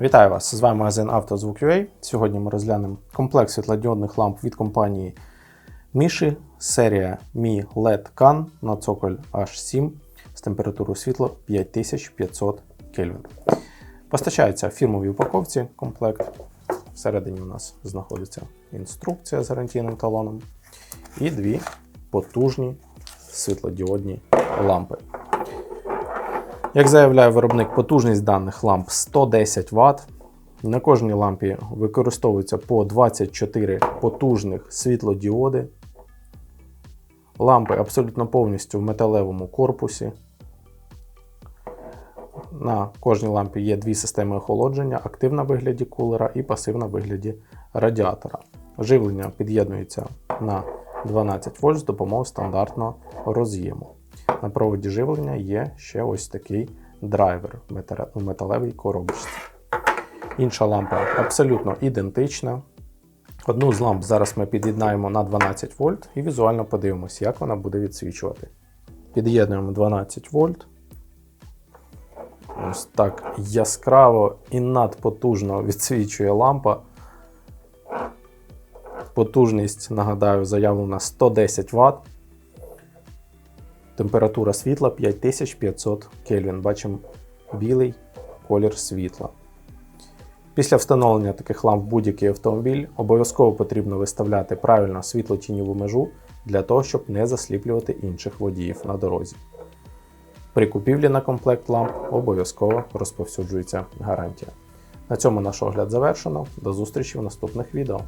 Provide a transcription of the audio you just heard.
Вітаю вас! З вами магазин «Автозвук.UA». Сьогодні ми розглянемо комплект світлодіодних ламп від компанії Міші, серія Mi LED CAN на цоколь H7 з температурою світла 5500 Кельвін. Постачається в фірмовій упаковці комплект. Всередині у нас знаходиться інструкція з гарантійним талоном і дві потужні світлодіодні лампи. Як заявляє виробник, потужність даних ламп 110 Вт. На кожній лампі використовується по 24 потужних світлодіоди. Лампи абсолютно повністю в металевому корпусі. На кожній лампі є дві системи охолодження: активна в вигляді кулера і пасивна в вигляді радіатора. Живлення під'єднується на 12 вольт з допомогою стандартного роз'єму. На проводі живлення є ще ось такий драйвер в металевій коробочці. Інша лампа абсолютно ідентична. Одну з ламп зараз ми під'єднаємо на 12 вольт і візуально подивимося, як вона буде відсвічувати. Під'єднуємо 12 вольт. Ось так яскраво і надпотужно відсвічує лампа. Потужність, нагадаю, заявлена 110 Вт. Температура світла 5500 Кельвін. Бачимо білий колір світла. Після встановлення таких ламп в будь-який автомобіль обов'язково потрібно виставляти правильно світло-тіньову межу для того, щоб не засліплювати інших водіїв на дорозі. При купівлі на комплект ламп обов'язково розповсюджується гарантія. На цьому наш огляд завершено. До зустрічі в наступних відео.